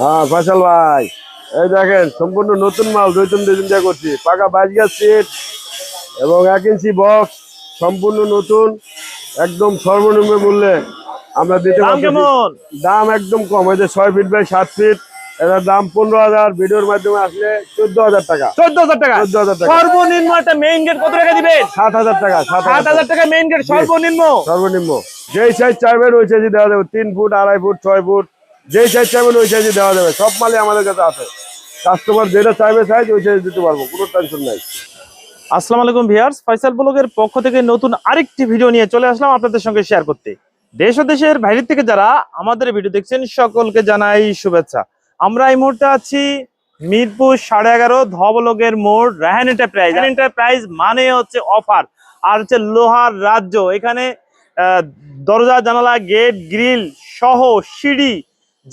হ্যাঁ ফসল ভাই। এই দেখেন সম্পূর্ণ নতুন মাল দুই তিন দিন যা করছি। পাকা বাইশ গাছ সিট এবং এক ইঞ্চি বক্স সম্পূর্ণ নতুন একদম সর্বনিম্ন মূল্যে আমরা দিতে দাম পারছি। কেমন? দাম একদম কম হয়েছে ছয় ফিট বাই সাত ফিট এটার দাম পনেরো হাজার ভিডিওর মাধ্যমে আসলে চোদ্দ হাজার টাকা। চোদ্দ হাজার টাকা? চোদ্দ হাজার টাকা। সর্বনিম্ন একটা মেইন গেট কত টাকা দিবেন? সাত হাজার টাকা সাত হাজার টাকা। মেইন গেট সর্বনিম্ন? সর্বনিম্ন। যেই সাইজ চাইবেন ওই সাইজে দেওয়া যাবে। তিন ফুট আড়াই ফুট ছয় ফুট যেই সাইজ চাইবেন ওই সাইজে দেওয়া যাবে। সব মালই আমাদের কাছে আছে। কাস্টমার যেটা চাইবে সাইজ ওই সাইজ দিতে পারব, কোনো টেনশন নাই। আসসালামু আলাইকুম ভিউয়ার্স, ফয়সাল ব্লগের পক্ষ থেকে নতুন আরেকটি ভিডিও নিয়ে চলে আসলাম আপনাদের সঙ্গে শেয়ার করতে। দেশ ও দেশের বাইরে থেকে যারা আমাদের ভিডিও দেখছেন, সকলকে জানাই শুভেচ্ছা। আমরা এই মুহূর্তে আছি মিরপুর সাড়ে এগারো ধবলগের মোড় রাহান এন্টারপ্রাইজ এন্টারপ্রাইজ মানে হচ্ছে অফার আর হচ্ছে লোহার রাজ্য। এখানে দরজা, জানালা গেট গ্রিল সহ সিঁড়ি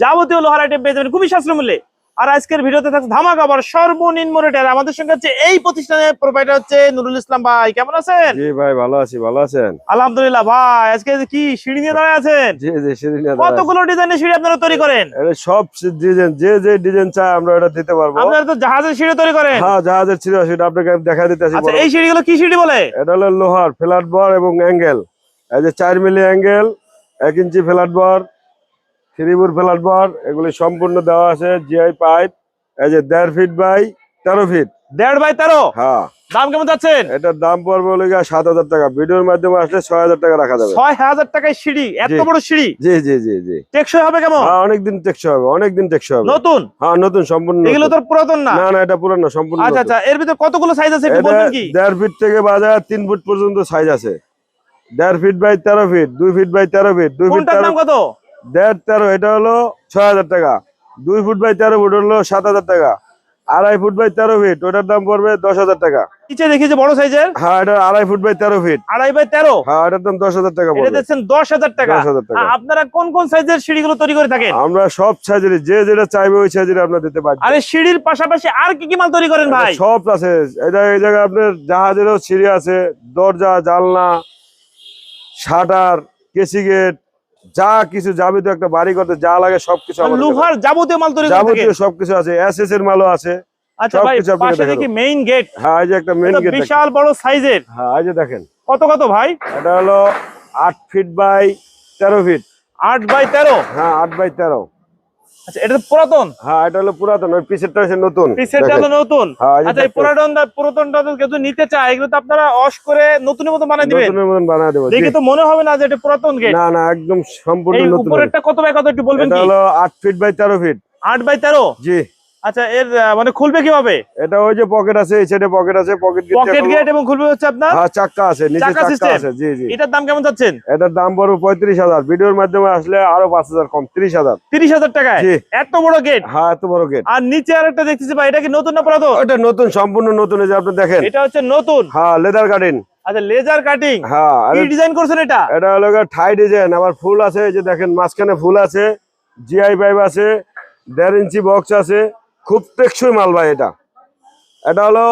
যাবতীয় লোহার আইটেম পেয়ে যাবেন খুবই সাশ্রয় মূল্যে। আর আজকের ভিডিওতে থাকছে ধামাকা আবার সর্বনিম্ন রেটের আমাদের সঙ্গে হচ্ছে এই প্রতিষ্ঠানের প্রোভাইডার হচ্ছে নুরুল ইসলাম ভাই। কেমন আছেন? জি ভাই ভালো আছি ভালো আছেন? আলহামদুলিল্লাহ ভাই আজকে কি সিঁড়ি নিয়ে দাঁড়ায় আছেন? জি জি সেদিন কতগুলো ডিজাইনের সিঁড়ি আপনারা তৈরি করেন? সব ডিজাইন যে যে ডিজাইন চাই আমরা এটা দিতে পারব। আপনারা তো জাহাজের সিঁড়ি তৈরি করেন। হ্যাঁ জাহাজের ছিল সেটা আপনাকে আমি দেখা দিতে আসি আচ্ছা এই সিঁড়িগুলো কি সিঁড়ি বলে? এটা হলো লোহার ফ্ল্যাট বর এবং অ্যাঙ্গেল এই যে চার মিলি অ্যাঙ্গেল এক ইঞ্চি ফ্ল্যাট বর থ্রিবুর ফ্ল্যাট বর এগুলি সম্পূর্ণ দেওয়া আছে জিআই পাইপ এই যে দেড় ফিট বাই তেরো ফিট দেড় বাই তেরো? হ্যাঁ। দাম কেমন যাচ্ছেন? এটার দাম পড়বে হলো গিয়ে সাত হাজার টাকা। ভিডিওর মাধ্যমে আসলে ছয় হাজার টাকা রাখা যাবে। ছয় হাজার টাকায় সিঁড়ি এত বড় সিঁড়ি? জি জি জি জি। টেকসই হবে কেমন? হ্যাঁ অনেকদিন টেকসই হবে অনেকদিন টেকসই হবে। নতুন? হ্যাঁ নতুন সম্পূর্ণ এগুলো। তো পুরাতন না। না না এটা পুরানো সম্পূর্ণ আচ্ছা আচ্ছা এর ভিতরে কতগুলো সাইজ আছে একটু বলবেন কি? দেড় ফিট থেকে বাজার তিন ফুট পর্যন্ত সাইজ আছে। দেড় ফিট বাই তেরো ফিট দুই ফিট বাই তেরো ফিট দুই ফিট দাম কত? দেড় তেরো এটা হলো ছয় হাজার টাকা। দুই ফুট বাই তেরো ফুট হলো সাত হাজার টাকা। আড়াই ফুট বাই তেরো ফিট ওটার দাম পড়বে দশ হাজার টাকা। নিচে দেখি যে বড় সাইজের? হ্যাঁ এটা আড়াই ফুট বাই তেরো ফিট। আড়াই বাই তেরো? হ্যাঁ এটার দাম দশ হাজার টাকা এটা পড়বে। দিচ্ছেন দশ হাজার টাকা। দশ হাজার টাকা। আপনারা কোন কোন সাইজের সিঁড়িগুলো তৈরি করে থাকেন? আমরা সব সাইজের যে যেটা চাইবে ওই সাইজের আপনার দিতে পারি আরে সিঁড়ির পাশাপাশি আর কি কি মাল তৈরি করেন ভাই? সব আছে। এটা এই জায়গায় আপনার জাহাজেরও সিঁড়ি আছে দরজা জানলা শাটার কেসি গেট যা কিছু যাবতীয় একটা বাড়ি করতে যা লাগে সবকিছু লোহার যাবতীয় মাল তৈরি যাবতীয় সবকিছু আছে এস এস এর মালও আছে। আচ্ছা ভাই পাশে দেখি মেইন গেট হ্যাঁ এই যে একটা মেন গেট বিশাল বড় সাইজের হ্যাঁ এই যে দেখেন। কত কত ভাই? এটা হলো আট ফিট বাই তেরো ফিট আট বাই তেরো? হ্যাঁ আট বাই তেরো। আচ্ছা এটা পুরাতন? হ্যাঁ এটা হলো পুরাতন ওই পিসেরটা হচ্ছে নতুন। পিসেরটা হলো নতুন? হ্যাঁ, আচ্ছা এই পুরাতনটা যদি নিতে চায় এগুলো তো আপনারা অশ করে নতুনের মতো বানিয়ে দিবেন? নতুনের মতন বানায় দেবো দেখে তো মনে হবে না যে এটা পুরাতন গেট না না একদম সম্পূর্ণ এই নতুন উপরেরটা কত বাই কত একটু বলবেন এটা হলো আট ফিট বাই তেরো ফিট আট বাই তেরো? জি। আচ্ছা এর মানে খুলবে কীভাবে? এটা ওই যে পকেট আছে এই সাইডে পকেট আছে পকেট গেট পকেট গেট এবং খুলবে হচ্ছে আপনার? হ্যাঁ চাক্কা আছে নিচে চাকা আছে জি জি। এটার দাম কেমন যাচ্ছেন এটার দাম পড়বে পঁয়ত্রিশ হাজার। ভিডিওর মাধ্যমে আসলে আরও পাঁচ হাজার কম ত্রিশ হাজার। তিরিশ হাজার টাকায়? জি। এত বড় গেট হ্যাঁ এত বড় গেট আর নিচে আরেকটা দেখতেছি ভাই এটা কি নতুন না পুরাতন? ওটা নতুন সম্পূর্ণ নতুন এই যে আপনি দেখেন। এটা হচ্ছে নতুন? হ্যাঁ লেদার গার্ডেন আচ্ছা লেজার কাটিং হ্যাঁ কি ডিজাইন করছেন এটা? এটা হলো ঠাই ডিজাইন আবার ফুল আছে এই যে দেখেন মাঝখানে ফুল আছে জিআই পাইপ আছে দেড় ইঞ্চি বক্স আছে। খুব টেকসই মাল ভাই এটা। এটা হলো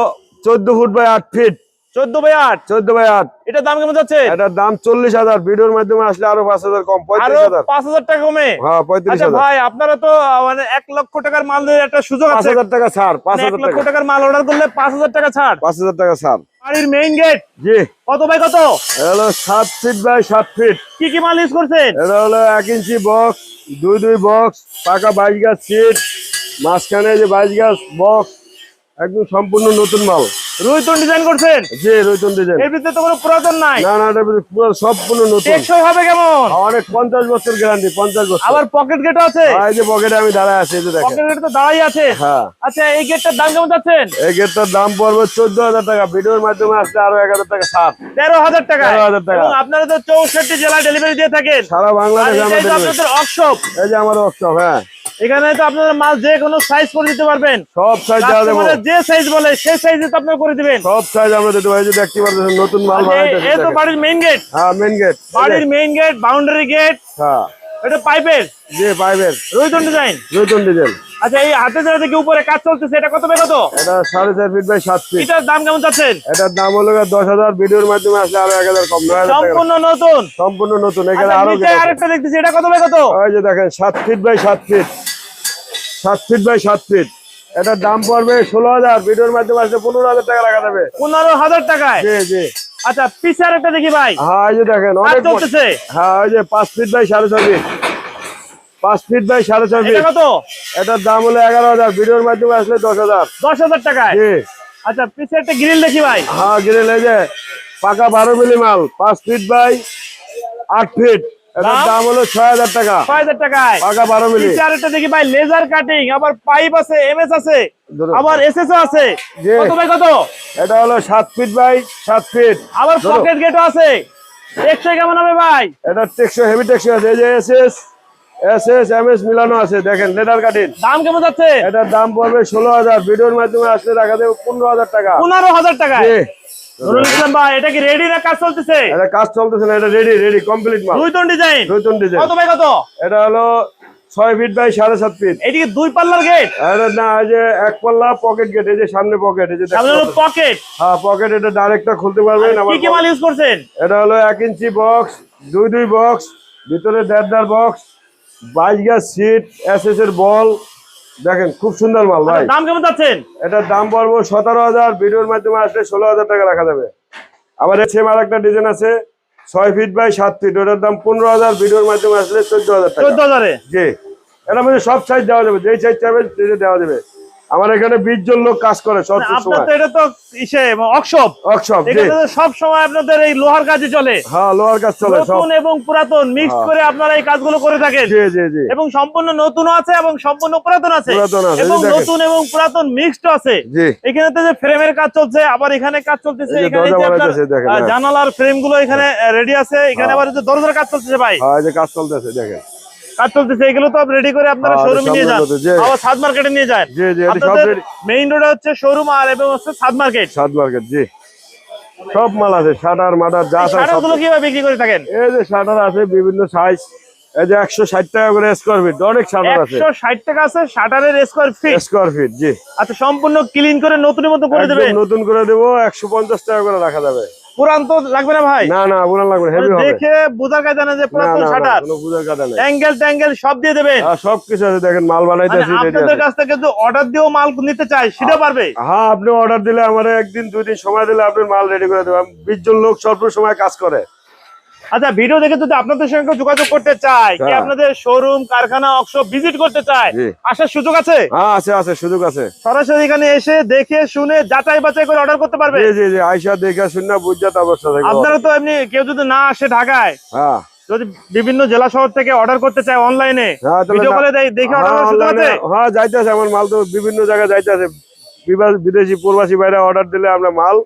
চোদ্দ ফুট বাই আট ফিট। চোদ্দ বাই আট? চোদ্দ বাই আট। এটার দাম কেমন যাচ্ছে? এটার দাম চল্লিশ হাজার। ভিডিওর মাধ্যমে আসলে আরও পাঁচ হাজার কম পঁয়ত্রিশ হাজার। পাঁচ হাজার টাকা কমে? হ্যাঁ পঁয়ত্রিশ আচ্ছা হাজার। ভাই আপনারা তো মানে এক লক্ষ টাকার মাল একটা সুযোগ আছে। হাজার টাকা ছাড় পাঁচ মানে হাজার লক্ষ টাকার মাল অর্ডার করলে পাঁচ হাজার টাকা ছাড়। পাঁচ হাজার টাকা ছাড়। বাড়ির মেইন গেট জি। কত বাই কত? এটা হলো সাত ফিট বাই সাত ফিট। কি কি মাল ইউজ করছেন? এটা হলো এক ইঞ্চি বক্স দুই দুই বক্স পাকা বাইশ গাছ সিট মাঝখানে যে বাইশ গাছ বক্স একদম সম্পূর্ণ নতুন মাল। রুইতন ডিজাইন করছেন? জি ডিজাইন এর ভিতরে তো কোনো পুরাতন নাই। না না এটা পুরো সম্পূর্ণ নতুন। টেকসই হবে কেমন? অনেক পঞ্চাশ বছর গ্যারান্টি পঞ্চাশ বছর। আবার পকেট গেট আছে? এই যে পকেটে আমি দাঁড়ায় আছি এই যে দেখেন। পকেট গেট তো দাঁড়াই আছে। হ্যাঁ। আচ্ছা এই গেটটার দাম কেমন যাচ্ছেন? এই গেটটার দাম পড়বে চোদ্দ হাজার টাকা। ভিডিওর মাধ্যমে আসলে আরও এক হাজার টাকা ছাড়। তেরো হাজার টাকা। 13,000 টাকা। এবং আপনারা তো চৌষট্টি জেলায় ডেলিভারি দিয়ে থাকেন। সারা বাংলাদেশে ওয়ার্কশপ এই যে আমার ওয়ার্কশপ হ্যাঁ। এখানে তো আপনারা মাল যে কোনো সাইজ করে দিতে পারবেন। সব সাইজ দেওয়া যে সাইজ বলে সেই সাইজে তো আপনারা করে দিবেন। সব সাইজ আমরা দিতে পারি। যে দেখতে পারতেছেন নতুন মাল আচ্ছা, এই- তো বাড়ির মেইন গেট হ্যাঁ মেন গেট বাড়ির মেইন গেট বাউন্ডারি গেট হ্যাঁ। এটা পাইপের জি রোহিতন ডিজাইন নতুন ডিজেল আচ্ছা এই হাতে যেটা দেখি উপরে কাজ চলতেছে এটা কত বাই কত এটা সাড়ে চার ফিট বাই সাত ফিট এটার দাম কেমন চাচ্ছেন? এটার দাম হলো দশ হাজার ভিডিওর মাধ্যমে আসলে আরও এক হাজার কম সম্পূর্ণ নতুন? সম্পূর্ণ নতুন এখানে আচ্ছা, আরও আরেকটা দেখতেছি এটা কত ওই যে দেখেন সাত ফিট বাই সাত ফিট সাত ফিট বাই সাত ফিট এটার দাম পড়বে ষোলো হাজার। ভিডিওর মাধ্যমে আসলে পনেরো হাজার টাকা রাখা যাবে। পনেরো হাজার টাকায়? জি জি। আচ্ছা পিছে আর একটা দেখি ভাই। হ্যাঁ এই যে দেখেন অনেক চলতেছে? হ্যাঁ ওই যে পাঁচ ফিট বাই সাড়ে ছয় ফিট পাঁচ ফিট বাই সাড়ে ছয় ফিট কত? এটার দাম হলো এগারো হাজার। ভিডিওর মাধ্যমে আসলে দশ হাজার। দশ হাজার টাকায়? জি। আচ্ছা পিছে একটা গ্রিল দেখি ভাই। হ্যাঁ গিরে এই যে পাকা বারো মিলি মাল। পাঁচ ফিট বাই আট ফিট এটার দাম? হলো ছয় হাজার টাকা। ছয় হাজার টাকায়। পাকা বারো মিলি। দেখি ভাই লেজার কাটিং আবার পাইপ আছে এমএস আছে। আবার এসএস আছে। জি। কত ভাই কত? এটা হলো সাত ফিট বাই সাত ফিট আবার। পকেট আছে। কেমন হবে ভাই? এটা হেভি আছে। এই যে মিলানো আছে। দেখেন লেদার কাটিং দাম কেমন যাচ্ছে? এটার দাম পড়বে ষোলো হাজার। ভিডিওর মাধ্যমে আসলে রাখা দেবে পনেরো হাজার টাকা। পনেরো হাজার টাকায়। জি। নুরুল ইসলাম ভাই এটা কি রেডি না কাজ চলতেছে? এটা কাজ চলতেছে না এটা রেডি রেডি কমপ্লিট মাল। দুই টন ডিজাইন নতুন ডিজাইন কত ভাই কত? এটা হলো ছয় ফিট বাই সাড়ে সাত ফিট এদিকে দুই পাল্লার গেট না এই যে এক পাল্লা পকেট গেট এই যে সামনে পকেট এই যে। পকেট হ্যাঁ পকেট এটা ডাইরেক্টটা খুলতে পারবেন। আবার কি কি মাল ইউজ করছেন? এটা হলো এক ইঞ্চি বক্স দুই দুই বক্স ভিতরে দেড় দেড় বক্স বাইশ গাছ সিট এস এস এর বল দেখেন খুব সুন্দর মাল ভাই। দাম কেমন যাচ্ছেন এটার দাম পড়ব সতেরো হাজার ভিডিওর মাধ্যমে আসলে ষোলো হাজার টাকা রাখা যাবে। আবার সেম আর একটা ডিজাইন আছে ছয় ফিট বাই সাত ফিট ওটার দাম পনেরো হাজার ভিডিওর মাধ্যমে আসলে চোদ্দ হাজার টাকা। চোদ্দ হাজারে? জি। এটার মধ্যে সব সাইজ দেওয়া যাবে যেই সাইজ চাইবেন সেটা দেওয়া যাবে। আমার এখানে বিশ জন লোক কাজ করে সব সময়। এটা তো ইসে অকশপ ওয়ার্কশপ। জি এখানে তো সব সময় আপনাদের এই লোহার কাজে চলে। হ্যাঁ লোহার কাজ চলে নতুন এবং পুরাতন মিক্স হ্যাঁ। করে আপনারা এই কাজগুলো করে থাকেন। জি জি জি। এবং সম্পূর্ণ নতুন আছে এবং সম্পূর্ণ পুরাতন আছে। এবং। নতুন এবং পুরাতন মিক্সড আছে। এখানে তো যে ফ্রেমের কাজ চলছে আবার এখানে কাজ চলতেছে এখানে। জানালার ফ্রেমগুলো এখানে রেডি আছে। এখানে হ্যাঁ। আবার যে দরজার কাজ চলতেছে ভাই। হ্যাঁ যে কাজ চলতেছে দেখেন। কাজ চলতেছে এগুলো তো রেডি করে আপনারা হ্যাঁ, শোরুমে নিয়ে যান। আবার সাদ মার্কেটে নিয়ে যান। জি জি সব আপনাদের মেইন রোডে হচ্ছে শোরুম আর এবং হচ্ছে সাদ মার্কেট সাত মার্কেট জি। সব মাল আছে শাটার মাটার যা আছে শাটার কীভাবে বিক্রি করে থাকেন? এই যে শাটার আছে বিভিন্ন সাইজ এই যে একশো ষাট টাকা করে স্কোয়ার ফিট অনেক শাটার আছে। একশো ষাট টাকা আছে শাটারের স্কোয়ার ফিট স্কোয়ার ফিট জি। আচ্ছা সম্পূর্ণ ক্লিন করে নতুনের মতো করে দেবেন? নতুন করে দেবো একশো পঞ্চাশ টাকা করে রাখা যাবে। পুরান তো লাগবে না ভাই? না না পুরান লাগবে হেভি হবে। দেখে যে পুরাতন শাটার কোনো পূজার কাটা নেই। অ্যাঙ্গেল ট্যাঙ্গেল সব দিয়ে দেবেন। আর সব কিছু আছে দেখেন মাল মানে বানাইতেছি ready আপনাদের কাছ থেকে যদি অর্ডার দিয়েও মাল নিতে চাই সেটা পারবে? হ্যাঁ আপনি অর্ডার দিলে আমার একদিন দুই দিন সময় দিলে আপনি মাল রেডি করে দেবেন। বিশ জন লোক সব সময় কাজ করে। আচ্ছা ভিডিও দেখে যদি আপনাদের সঙ্গে যোগাযোগ করতে চায় কি হ্যাঁ। আপনাদের শোরুম কারখানা অক্সশপ ভিজিট করতে চায় আসার সুযোগ আছে? হ্যাঁ আছে আছে সুযোগ আছে। সরাসরি এখানে এসে দেখে শুনে যাচাই বাছাই করে অর্ডার করতে পারবে? জি জি জি আইসা দেখে শুনে বুঝা তারপর আপনারা তো এমনি কেউ যদি না আসে ঢাকায় হ্যাঁ। যদি বিভিন্ন জেলা শহর থেকে অর্ডার করতে চায় অনলাইনে হ্যাঁ, ভিডিও কলে দেখে অর্ডার হ্যাঁ, করার সুযোগ আছে? হ্যাঁ যাইতেছে আমার মাল তো বিভিন্ন জায়গায় যাইতেছে। বিদেশি প্রবাসী বাইরে অর্ডার দিলে আমরা মাল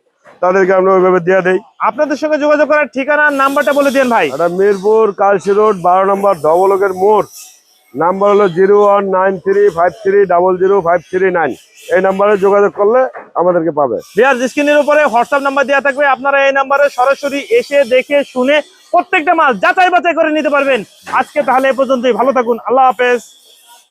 তাদেরকে আমরা ওইভাবে দিয়ে দেই। আপনাদের সঙ্গে যোগাযোগ করার ঠিকানা নাম্বারটা বলে দিন ভাই। এটা মিরপুর কালসি রোড বারো নম্বর ডবলকের মোড়। নাম্বার হলো zero one nine three five three double zero five three nine. এই নাম্বারে যোগাযোগ করলে আমাদেরকে পাবে। বিহার স্ক্রিনের উপরে হোয়াটসঅ্যাপ নাম্বার দেওয়া থাকবে। আপনারা এই নাম্বারে সরাসরি এসে দেখে শুনে প্রত্যেকটা মাল যাচাই বাছাই করে নিতে পারবেন। আজকে তাহলে এ পর্যন্তই। ভালো থাকুন। আল্লাহ হাফেজ।